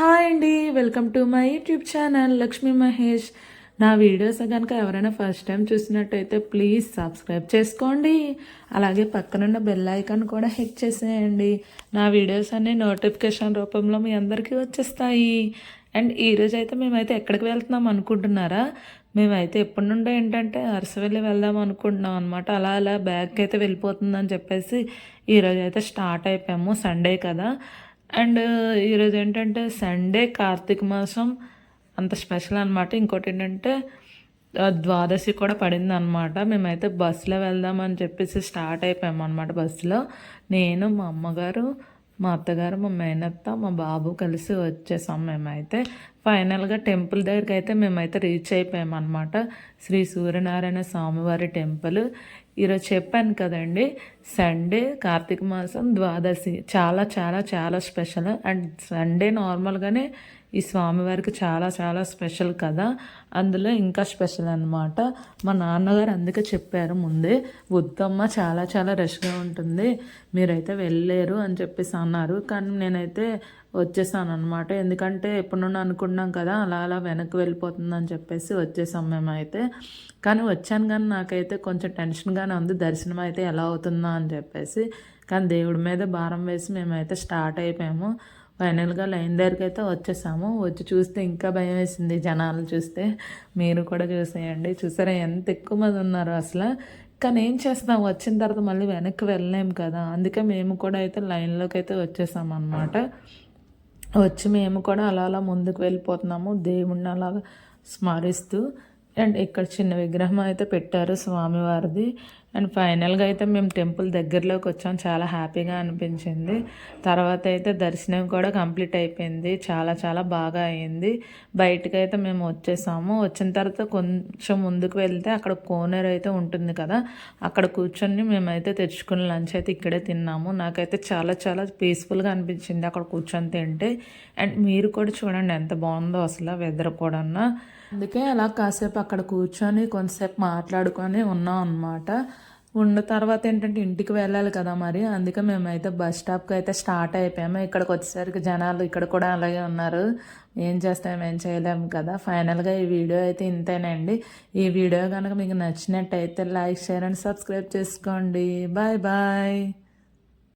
Hi అండి welcome to my YouTube channel Lakshmi Mahesh. నా videos కనుక ఎవరైనా ఫస్ట్ టైం చూసినట్టయితే ప్లీజ్ సబ్స్క్రైబ్ చేసుకోండి. అలాగే పక్కనున్న బెల్ ఐకాన్ కూడా హిట్ చేసేయండి. నా వీడియోస్ అన్నీ నోటిఫికేషన్ రూపంలో మీ అందరికీ వచ్చేస్తాయి. అండ్ ఈరోజు అయితే మేమైతే ఎక్కడికి వెళ్తున్నాం అనుకుంటున్నారా? మేమైతే ఎప్పటి నుండో ఏంటంటే అరసవెల్లి వెళ్దాం అనుకుంటున్నాం అనమాట అలా అలా బ్యాగ్కి అయితే వెళ్ళిపోతుందని చెప్పేసి ఈరోజు అయితే స్టార్ట్ అయిపోయాము. సండే కదా. అండ్ ఈరోజు ఏంటంటే సండే కార్తీక మాసం అంత స్పెషల్ అనమాట ఇంకోటి ఏంటంటే ద్వాదశి కూడా పడింది అనమాట మేమైతే బస్సులో వెళ్దామని చెప్పేసి స్టార్ట్ అయిపోయాము అనమాట బస్సులో. నేను మా అమ్మగారు మా అత్తగారు మా మేనత్త మా బాబు కలిసి వచ్చేసాం మేమైతే. ఫైనల్గా టెంపుల్ దగ్గరికి అయితే మేమైతే రీచ్ అయిపోయాం అనమాట శ్రీ సూర్యనారాయణ స్వామివారి టెంపుల్. ఈరోజు చెప్పాను కదండి సండే కార్తీక మాసం ద్వాదశి. చాలా చాలా చాలా స్పెషల్. అండ్ సండే నార్మల్గానే ఈ స్వామివారికి చాలా చాలా స్పెషల్ కదా. అందులో ఇంకా స్పెషల్ అనమాట మా నాన్నగారు అందుకే చెప్పారు ముందే వద్దమ్మ చాలా చాలా రష్గా ఉంటుంది. మీరైతే వెళ్ళలేరు అని చెప్పేసి అన్నారు. కానీ నేనైతే వచ్చేసాను అనమాట ఎందుకంటే ఎప్పుడు నుండి అనుకున్నాం కదా అలా అలా వెనక్కి వెళ్ళిపోతుందని చెప్పేసి వచ్చేసాం మేమైతే. కానీ వచ్చాను కానీ నాకైతే కొంచెం టెన్షన్గానే ఉంది. దర్శనం అయితే ఎలా అవుతుందా అని చెప్పేసి. కానీ దేవుడి మీద భారం వేసి మేమైతే స్టార్ట్ అయిపోయాము. ఫైనల్గా లైన్ దగ్గరికి అయితే వచ్చేసాము. వచ్చి చూస్తే ఇంకా భయం వేసింది జనాలు చూస్తే. మీరు కూడా చూసేయండి. చూసారా ఎంత ఎక్కువ మంది ఉన్నారు అసలు. కానీ ఏం చేస్తాం? వచ్చిన తర్వాత మళ్ళీ వెనక్కి వెళ్ళలేము కదా. అందుకే మేము కూడా అయితే లైన్లోకి అయితే వచ్చేసాం అనమాట వచ్చి మేము కూడా అలా అలా ముందుకు వెళ్ళిపోతున్నాము. దేవుణ్ణి అలాగా స్మరిస్తూ అండ్ ఇక్కడ చిన్న విగ్రహం అయితే పెట్టారు స్వామివారిది. అండ్ ఫైనల్గా అయితే మేము టెంపుల్ దగ్గరలోకి వచ్చాం. చాలా హ్యాపీగా అనిపించింది. తర్వాత అయితే దర్శనం కూడా కంప్లీట్ అయిపోయింది. చాలా చాలా బాగా అయింది. బయటకు అయితే మేము వచ్చేసాము. వచ్చిన తర్వాత కొంచెం ముందుకు వెళ్తే అక్కడ కోనర్ అయితే ఉంటుంది కదా అక్కడ కూర్చొని మేమైతే తెచ్చుకున్న లంచ్ అయితే ఇక్కడే తిన్నాము. నాకైతే చాలా చాలా పీస్ఫుల్గా అనిపించింది అక్కడ కూర్చొని తింటే. అండ్ మీరు కూడా చూడండి ఎంత బాగుందో అసలు వెదర్ కూడా అందుకే అలా కాసేపు అక్కడ కూర్చొని కొంతసేపు మాట్లాడుకొని ఉన్నాం అనమాట ఉన్న తర్వాత ఏంటంటే ఇంటికి వెళ్ళాలి కదా మరి. అందుకే మేమైతే బస్ స్టాప్కి అయితే స్టార్ట్ అయిపోయాము. ఇక్కడికి వచ్చేసరికి జనాలు ఇక్కడ కూడా అలాగే ఉన్నారు. ఏం చేస్తాం ఏం చేయలేము కదా. ఫైనల్గా ఈ వీడియో అయితే ఇంతేనండి. ఈ వీడియో కనుక మీకు నచ్చినట్టయితే లైక్ షేర్ అండ్ సబ్స్క్రైబ్ చేసుకోండి. Bye bye.